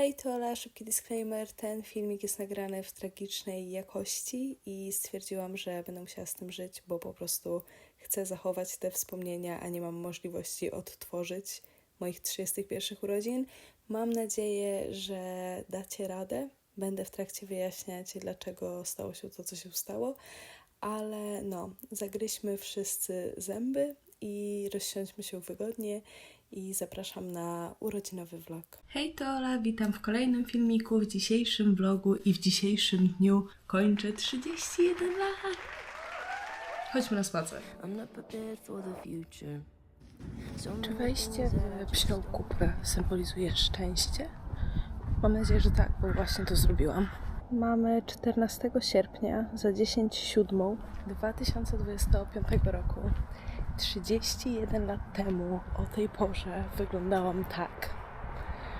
Hej, to Ola, szybki disclaimer. Ten filmik jest nagrany w tragicznej jakości i stwierdziłam, że będę musiała z tym żyć, bo po prostu chcę zachować te wspomnienia, a nie mam możliwości odtworzyć moich 31 urodzin. Mam nadzieję, że dacie radę. Będę w trakcie wyjaśniać, dlaczego stało się to, co się stało, ale no, zagryźmy wszyscy zęby i rozsiądźmy się wygodnie i zapraszam na urodzinowy vlog. Hej, to Ola, witam w kolejnym filmiku, w dzisiejszym vlogu i w dzisiejszym dniu kończę 31 lat. Chodźmy na spacer. I'm not prepared for the future. So Czy wejście w psią kupę symbolizuje szczęście? Mam nadzieję, że tak, bo właśnie to zrobiłam. Mamy 14 sierpnia za 10 siódmą 2025 roku. 31 lat temu o tej porze wyglądałam tak.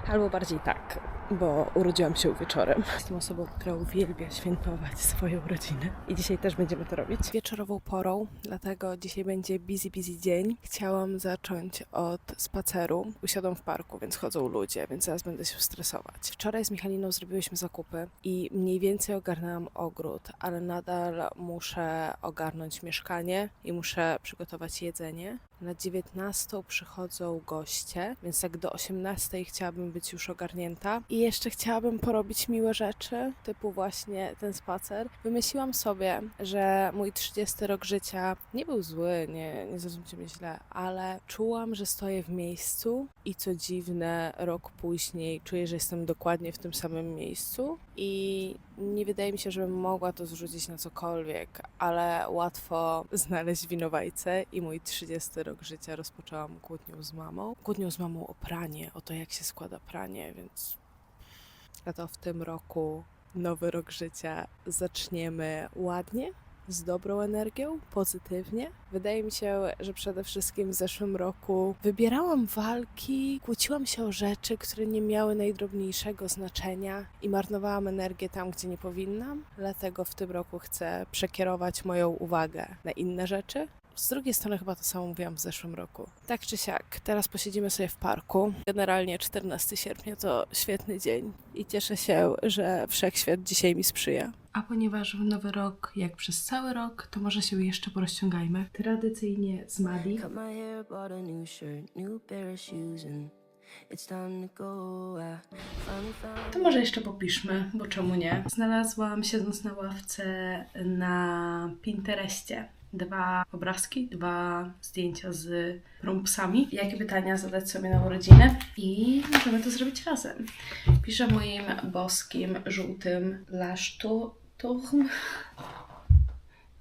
Albo bardziej tak, bo urodziłam się wieczorem. Jestem osobą, która uwielbia świętować swoje urodziny. I dzisiaj też będziemy to robić. Wieczorową porą, dlatego dzisiaj będzie busy, busy dzień. Chciałam zacząć od spaceru. Usiadłam w parku, więc chodzą ludzie, więc zaraz będę się stresować. Wczoraj z Michaliną zrobiłyśmy zakupy i mniej więcej ogarnęłam ogród, ale nadal muszę ogarnąć mieszkanie i muszę przygotować jedzenie. Na 19 przychodzą goście, więc tak do 18 chciałabym być już ogarnięta. I jeszcze chciałabym porobić miłe rzeczy, typu właśnie ten spacer. Wymyśliłam sobie, że mój 30 rok życia nie był zły, nie, nie zrozumcie mnie źle, ale czułam, że stoję w miejscu i co dziwne, rok później czuję, że jestem dokładnie w tym samym miejscu i nie wydaje mi się, żebym mogła to zrzucić na cokolwiek, ale łatwo znaleźć winowajcę i mój 30 rok życia rozpoczęłam kłótnią z mamą. Kłótnią z mamą o pranie, o to jak się składa pranie, więc a to w tym roku, nowy rok życia, zaczniemy ładnie, z dobrą energią, pozytywnie. Wydaje mi się, że przede wszystkim w zeszłym roku wybierałam walki, kłóciłam się o rzeczy, które nie miały najdrobniejszego znaczenia i marnowałam energię tam, gdzie nie powinnam. Dlatego w tym roku chcę przekierować moją uwagę na inne rzeczy. Z drugiej strony chyba to samo mówiłam w zeszłym roku. Tak czy siak, teraz posiedzimy sobie w parku. Generalnie 14 sierpnia to świetny dzień i cieszę się, że wszechświat dzisiaj mi sprzyja. A ponieważ w nowy rok, jak przez cały rok, to może się jeszcze porozciągajmy. Tradycyjnie z Madi. cut my hair, bought a new shirt, new pair of shoes, and it's time to go. I finally found To może jeszcze popiszmy, bo czemu nie? Znalazłam siedząc na ławce na Pinterestie dwa obrazki, dwa zdjęcia z rumpsami. Jakie pytania zadać sobie na urodziny i możemy to zrobić razem. Piszę moim boskim, żółtym lasztu.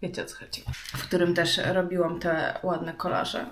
Wiecie o co chodzi. W którym też robiłam te ładne kolaże.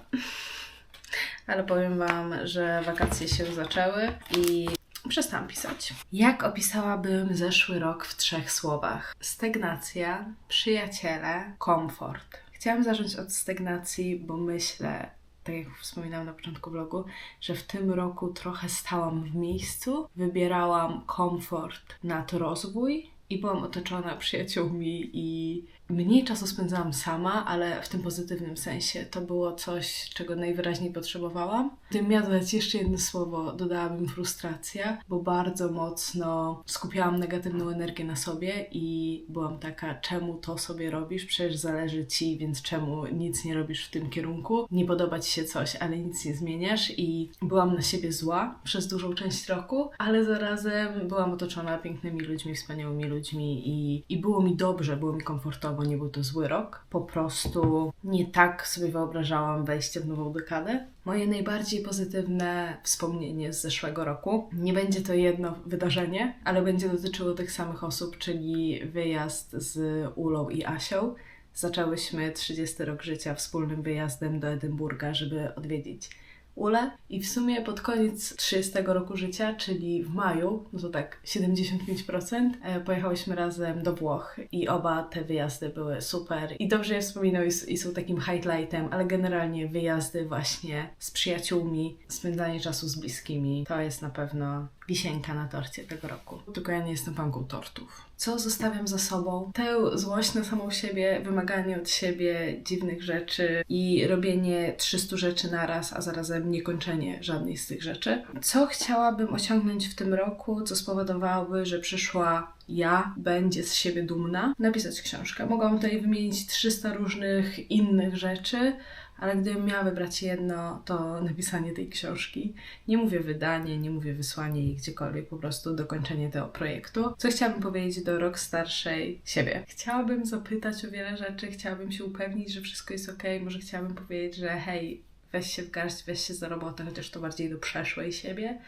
Ale powiem Wam, że wakacje się zaczęły i przestałam pisać. Jak opisałabym zeszły rok w trzech słowach? Stagnacja, przyjaciele, komfort. Chciałam zacząć od stagnacji, bo myślę, tak jak wspominałam na początku vlogu, że w tym roku trochę stałam w miejscu, wybierałam komfort nad rozwój i byłam otoczona przyjaciółmi i mniej czasu spędzałam sama, ale w tym pozytywnym sensie. To było coś, czego najwyraźniej potrzebowałam. Gdybym miała dodać jeszcze jedno słowo, dodałabym frustracja, bo bardzo mocno skupiałam negatywną energię na sobie i byłam taka, czemu to sobie robisz? Przecież zależy ci, więc czemu nic nie robisz w tym kierunku? Nie podoba ci się coś, ale nic nie zmieniasz i byłam na siebie zła przez dużą część roku, ale zarazem byłam otoczona pięknymi ludźmi, wspaniałymi ludźmi i, i było mi dobrze, było mi komfortowo, nie był to zły rok. Po prostu nie tak sobie wyobrażałam wejście w nową dekadę. Moje najbardziej pozytywne wspomnienie z zeszłego roku. Nie będzie to jedno wydarzenie, ale będzie dotyczyło tych samych osób, czyli wyjazd z Ulą i Asią. Zaczęłyśmy 30 rok życia wspólnym wyjazdem do Edynburga, żeby odwiedzić Ulę i w sumie pod koniec 30 roku życia, czyli w maju, no to tak 75%, e, pojechałyśmy razem do Włoch i oba te wyjazdy były super. I dobrze je wspominał i, i są takim highlightem, ale generalnie wyjazdy właśnie z przyjaciółmi, spędzanie czasu z bliskimi, to jest na pewno wisienka na torcie tego roku. Tylko ja nie jestem panką tortów. Co zostawiam za sobą? Tę złość na samą siebie, wymaganie od siebie dziwnych rzeczy i robienie 300 rzeczy naraz, a zarazem niekończenie żadnej z tych rzeczy. Co chciałabym osiągnąć w tym roku, co spowodowałoby, że przyszła ja będzie z siebie dumna? Napisać książkę. Mogłam tutaj wymienić 300 różnych innych rzeczy, ale gdybym miała wybrać jedno, to napisanie tej książki. Nie mówię wydanie, nie mówię wysłanie jej gdziekolwiek, po prostu dokończenie tego projektu. Co chciałabym powiedzieć do rok starszej siebie? Chciałabym zapytać o wiele rzeczy, chciałabym się upewnić, że wszystko jest ok. Może chciałabym powiedzieć, że hej, weź się w garść, weź się za robotę, chociaż to bardziej do przeszłej siebie.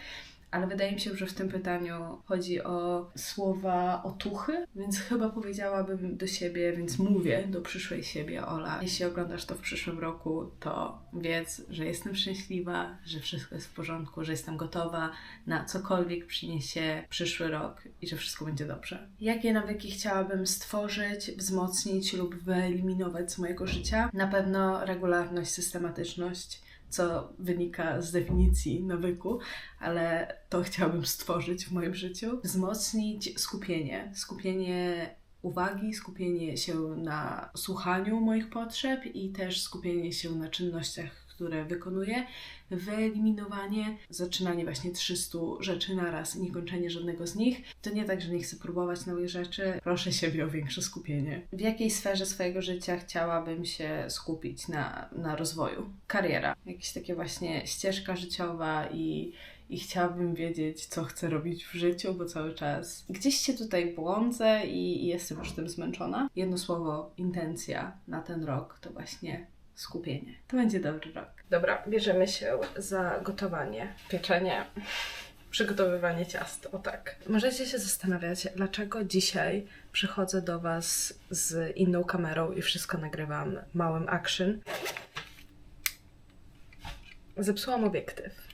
Ale wydaje mi się, że w tym pytaniu chodzi o słowa otuchy, więc chyba powiedziałabym do siebie, więc mówię do przyszłej siebie, Ola. Jeśli oglądasz to w przyszłym roku, to wiedz, że jestem szczęśliwa, że wszystko jest w porządku, że jestem gotowa na cokolwiek przyniesie przyszły rok i że wszystko będzie dobrze. Jakie nawyki chciałabym stworzyć, wzmocnić lub wyeliminować z mojego życia? Na pewno regularność, systematyczność co wynika z definicji nawyku, ale to chciałabym stworzyć w moim życiu. Wzmocnić skupienie. Skupienie uwagi, skupienie się na słuchaniu moich potrzeb i też skupienie się na czynnościach, które wykonuję. Wyeliminowanie, zaczynanie właśnie 300 rzeczy naraz i nie kończenie żadnego z nich. To nie tak, że nie chcę próbować nowych rzeczy. Proszę siebie o większe skupienie. W jakiej sferze swojego życia chciałabym się skupić na, na rozwoju? Kariera. Jakieś takie właśnie ścieżka życiowa i i chciałabym wiedzieć, co chcę robić w życiu, bo cały czas gdzieś się tutaj błądzę i, jestem już tym zmęczona. Jedno słowo, intencja na ten rok to właśnie skupienie. To będzie dobry rok. Dobra, bierzemy się za gotowanie, pieczenie, przygotowywanie ciast. O tak. Możecie się zastanawiać, dlaczego dzisiaj przychodzę do Was z inną kamerą i wszystko nagrywam małym action. Zepsułam obiektyw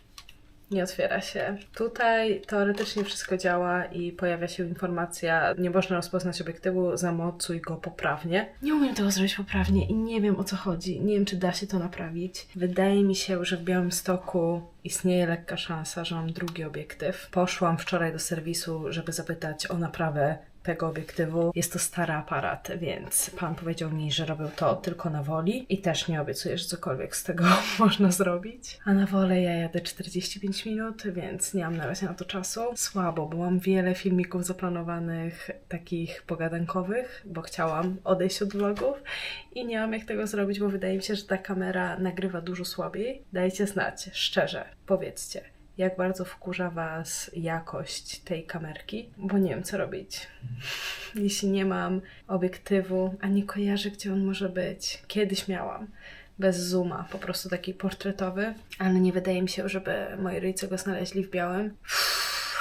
nie otwiera się. Tutaj teoretycznie wszystko działa i pojawia się informacja, nie można rozpoznać obiektywu, zamocuj go poprawnie. Nie umiem tego zrobić poprawnie i nie wiem o co chodzi. Nie wiem, czy da się to naprawić. Wydaje mi się, że w Białymstoku istnieje lekka szansa, że mam drugi obiektyw. Poszłam wczoraj do serwisu, żeby zapytać o naprawę tego obiektywu. Jest to stary aparat, więc pan powiedział mi, że robił to tylko na woli i też nie obiecuję, że cokolwiek z tego można zrobić. A na wolę ja jadę 45 minut, więc nie mam na razie na to czasu. Słabo, bo mam wiele filmików zaplanowanych takich pogadankowych, bo chciałam odejść od vlogów i nie mam jak tego zrobić, bo wydaje mi się, że ta kamera nagrywa dużo słabiej. Dajcie znać, szczerze, powiedzcie jak bardzo wkurza Was jakość tej kamerki, bo nie wiem, co robić. Jeśli nie mam obiektywu, a nie kojarzę, gdzie on może być. Kiedyś miałam. Bez zooma, po prostu taki portretowy, ale nie wydaje mi się, żeby moi rodzice go znaleźli w białym.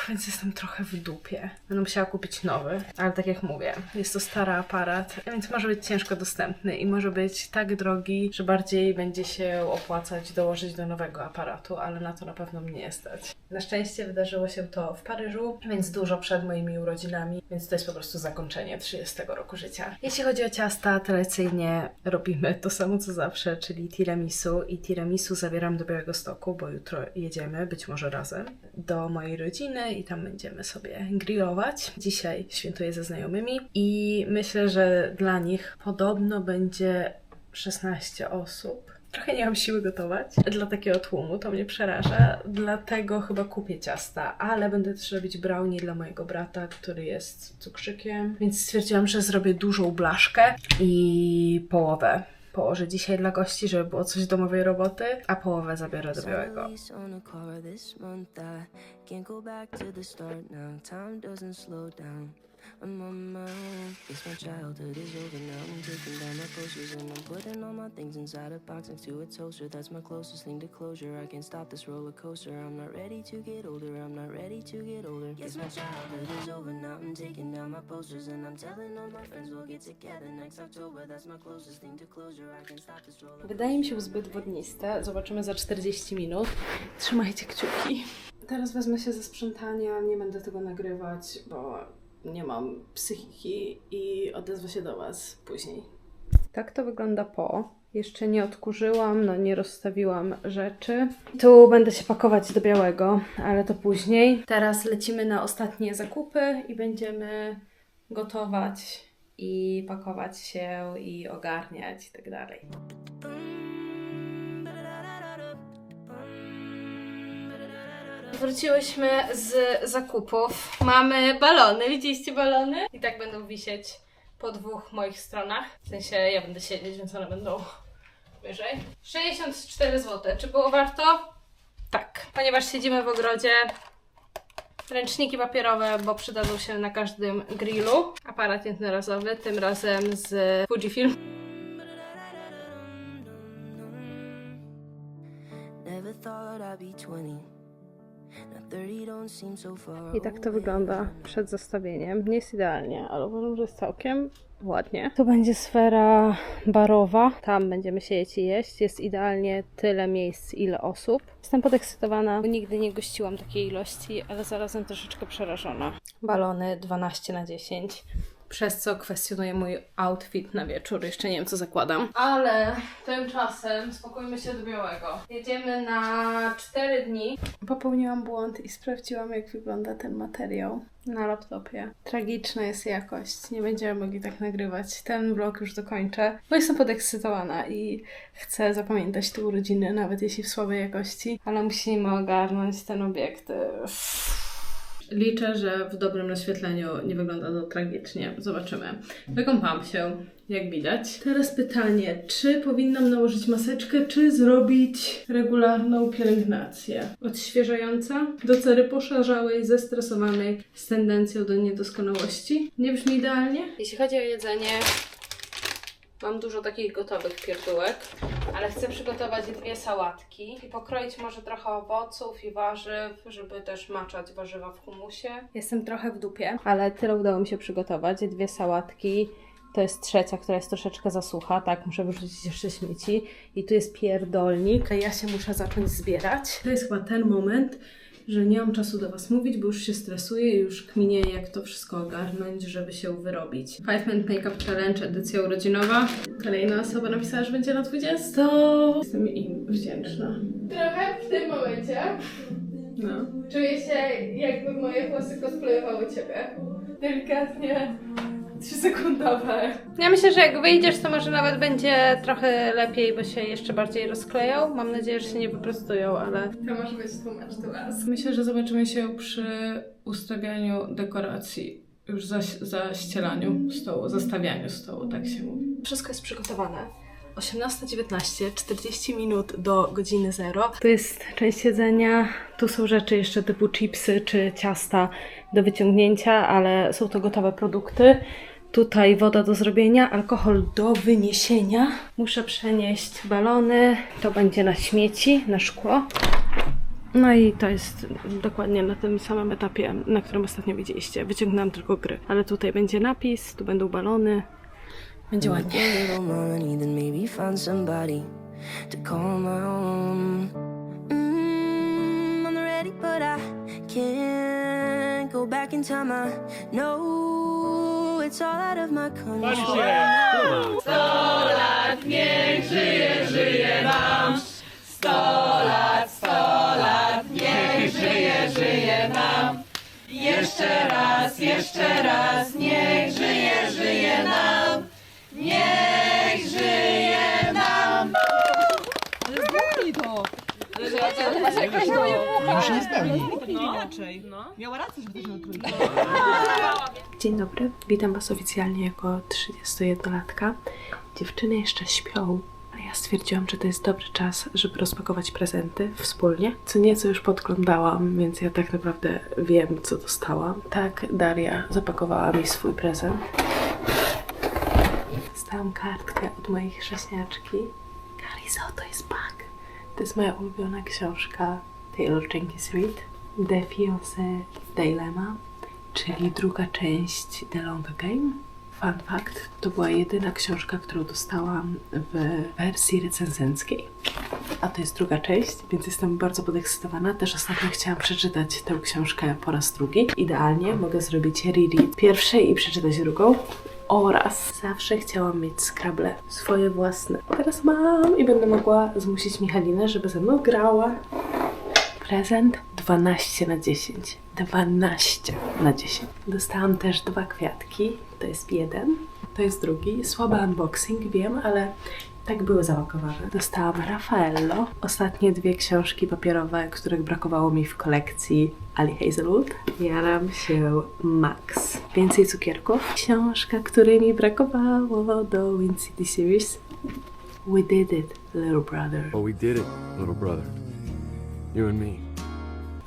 Więc jestem trochę w dupie. Będę musiała kupić nowy, ale tak jak mówię, jest to stary aparat, więc może być ciężko dostępny i może być tak drogi, że bardziej będzie się opłacać dołożyć do nowego aparatu, ale na to na pewno mnie nie stać. Na szczęście wydarzyło się to w Paryżu, więc dużo przed moimi urodzinami, więc to jest po prostu zakończenie 30 roku życia. Jeśli chodzi o ciasta, tradycyjnie robimy to samo co zawsze, czyli tiramisu i tiramisu zabieram do Białego Stoku, bo jutro jedziemy, być może razem, do mojej rodziny i tam będziemy sobie grillować. Dzisiaj świętuję ze znajomymi i myślę, że dla nich podobno będzie 16 osób. Trochę nie mam siły gotować dla takiego tłumu, to mnie przeraża, dlatego chyba kupię ciasta, ale będę też robić brownie dla mojego brata, który jest cukrzykiem, więc stwierdziłam, że zrobię dużą blaszkę i połowę położę dzisiaj dla gości, żeby było coś domowej roboty, a połowę zabiorę do białego. I'm on my own. Guess my childhood is over now. I'm taking down my posters and I'm putting all my things inside a box next to a toaster. That's my closest thing to closure. I can't stop this roller coaster. I'm not ready to get older. I'm not ready to get older. Guess my childhood is over now. I'm taking down my posters and I'm telling all my friends we'll get together next October. That's my closest thing to closure. I can't stop this roller Wydaje mi się zbyt wodniste. Zobaczymy za 40 minut. Trzymajcie kciuki. Teraz wezmę się ze sprzątania. Nie będę tego nagrywać, bo nie mam psychiki i odezwę się do Was później. Tak to wygląda po. Jeszcze nie odkurzyłam, no nie rozstawiłam rzeczy. Tu będę się pakować do białego, ale to później. Teraz lecimy na ostatnie zakupy i będziemy gotować i pakować się i ogarniać i tak dalej. Wróciłyśmy z zakupów. Mamy balony. Widzieliście balony? I tak będą wisieć po dwóch moich stronach. W sensie ja będę siedzieć, więc one będą wyżej. 64 zł. Czy było warto? Tak. Ponieważ siedzimy w ogrodzie, ręczniki papierowe, bo przydadzą się na każdym grillu. Aparat jednorazowy, tym razem z Fujifilm. Thought I'd be 20. I tak to wygląda przed zestawieniem. Nie jest idealnie, ale uważam, że jest całkiem ładnie. Tu będzie sfera barowa. Tam będziemy siedzieć i jeść. Jest idealnie tyle miejsc, ile osób. Jestem podekscytowana, bo nigdy nie gościłam takiej ilości, ale zarazem troszeczkę przerażona. Balony 12 na 10. Przez co kwestionuję mój outfit na wieczór. Jeszcze nie wiem, co zakładam. Ale tymczasem spokójmy się do białego. Jedziemy na 4 dni. Popełniłam błąd i sprawdziłam, jak wygląda ten materiał na laptopie. Tragiczna jest jakość. Nie będziemy mogli tak nagrywać. Ten vlog już dokończę, bo jestem podekscytowana i chcę zapamiętać te urodziny, nawet jeśli w słabej jakości, ale musimy ogarnąć ten obiektyw. Liczę, że w dobrym naświetleniu nie wygląda to tragicznie. Zobaczymy. Wykąpałam się, jak widać. Teraz pytanie, czy powinnam nałożyć maseczkę, czy zrobić regularną pielęgnację? Odświeżająca, do cery poszarzałej, zestresowanej, z tendencją do niedoskonałości. Nie brzmi idealnie? Jeśli chodzi o jedzenie, Mam dużo takich gotowych pierdółek, ale chcę przygotować dwie sałatki i pokroić może trochę owoców i warzyw, żeby też maczać warzywa w humusie. Jestem trochę w dupie, ale tyle udało mi się przygotować. Dwie sałatki. To jest trzecia, która jest troszeczkę zasucha, tak, muszę wyrzucić jeszcze śmieci. I tu jest pierdolnik. Ja się muszę zacząć zbierać. To jest chyba ten moment, że nie mam czasu do Was mówić, bo już się stresuję i już kminię, jak to wszystko ogarnąć, żeby się wyrobić. Five Minute Makeup Challenge, edycja urodzinowa. Kolejna osoba napisała, że będzie na 20. Jestem im wdzięczna. Trochę w tym momencie No. czuję się jakby moje włosy cosplayowały ciebie. Delikatnie trzysekundowe. Ja myślę, że jak wyjdziesz, to może nawet będzie trochę lepiej, bo się jeszcze bardziej rozkleją. Mam nadzieję, że się nie wyprostują, ale To może być tłumacz tu was. Myślę, że zobaczymy się przy ustawianiu dekoracji, już za, zaścielaniu stołu, zastawianiu stołu, tak się mówi. Wszystko jest przygotowane. 18.19, 40 minut do godziny 0. To jest część jedzenia. Tu są rzeczy jeszcze typu chipsy czy ciasta do wyciągnięcia, ale są to gotowe produkty. Tutaj woda do zrobienia, alkohol do wyniesienia. Muszę przenieść balony. To będzie na śmieci, na szkło. No i to jest dokładnie na tym samym etapie, na którym ostatnio widzieliście. Wyciągnęłam tylko gry, ale tutaj będzie napis, tu będą balony. Będzie ładnie. a little money, then maybe find somebody to call my own. Mm, I'm ready, but I can't go back in time. I know it's all out of my control. Już nie spełni. inaczej. Miała rację, że odkryło. Dzień dobry, witam Was oficjalnie jako 31-latka. Dziewczyny jeszcze śpią, ale ja stwierdziłam, że to jest dobry czas, żeby rozpakować prezenty wspólnie. Co nieco już podglądałam, więc ja tak naprawdę wiem, co dostałam. Tak, Daria zapakowała mi swój prezent. Dostałam kartkę od mojej chrześniaczki. Karizo, to jest bug. To jest moja ulubiona książka Taylor Jenkins Reid. The Fiancé Dilemma czyli druga część The Long Game. Fun fact, to była jedyna książka, którą dostałam w wersji recenzenckiej. A to jest druga część, więc jestem bardzo podekscytowana. Też ostatnio chciałam przeczytać tę książkę po raz drugi. Idealnie mogę zrobić reread pierwszej i przeczytać drugą. Oraz zawsze chciałam mieć skrable, swoje własne. Teraz mam i będę mogła zmusić Michalinę, żeby ze mną grała. Prezent 12 na 10. 12 na 10. Dostałam też dwa kwiatki. To jest jeden, to jest drugi. Słaby unboxing, wiem, ale tak były zapakowane. Dostałam Raffaello. Ostatnie dwie książki papierowe, których brakowało mi w kolekcji Ali Hazelwood. Jaram się Max. Więcej cukierków. Książka, której mi brakowało do Win City Series. We did it, little brother. Oh, we did it, little brother. You and me.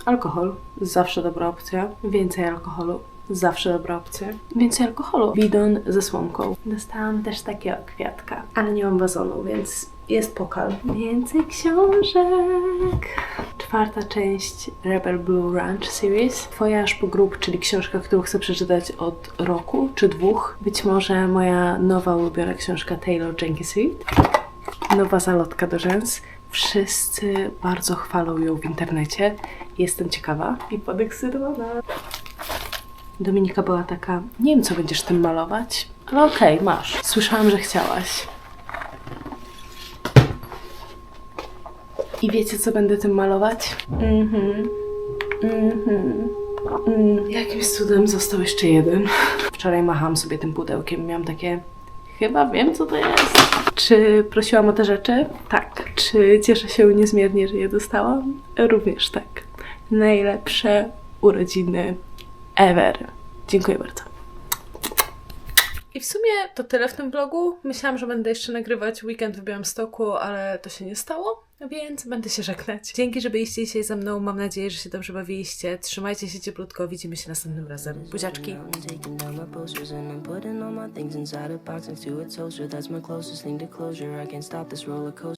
Alkohol, zawsze dobra opcja. Więcej alkoholu, zawsze dobra opcja. Więcej alkoholu. Bidon ze słomką. Dostałam też takiego kwiatka, ale nie mam wazonu, więc jest pokal. Więcej książek. Czwarta część Rebel Blue Ranch Series. Voyage po grób, czyli książka, którą chcę przeczytać od roku czy dwóch. Być może moja nowa ulubiona książka Taylor Jenkins Reid nowa zalotka do rzęs. Wszyscy bardzo chwalą ją w internecie. Jestem ciekawa i podekscytowana. Dominika była taka, nie wiem co będziesz tym malować, ale okej, masz. Słyszałam, że chciałaś. I wiecie co będę tym malować? Mhm. Mhm. Mm. Jakimś cudem został jeszcze jeden. Wczoraj machałam sobie tym pudełkiem. Miałam takie Chyba wiem, co to jest. Czy prosiłam o te rzeczy? Tak. Czy cieszę się niezmiernie, że je dostałam? Również tak. Najlepsze urodziny ever. Dziękuję bardzo. I w sumie to tyle w tym vlogu. Myślałam, że będę jeszcze nagrywać weekend w Białymstoku, ale to się nie stało, więc będę się żegnać. Dzięki, że byliście dzisiaj ze mną. Mam nadzieję, że się dobrze bawiliście. Trzymajcie się cieplutko. Widzimy się następnym razem. Buziaczki.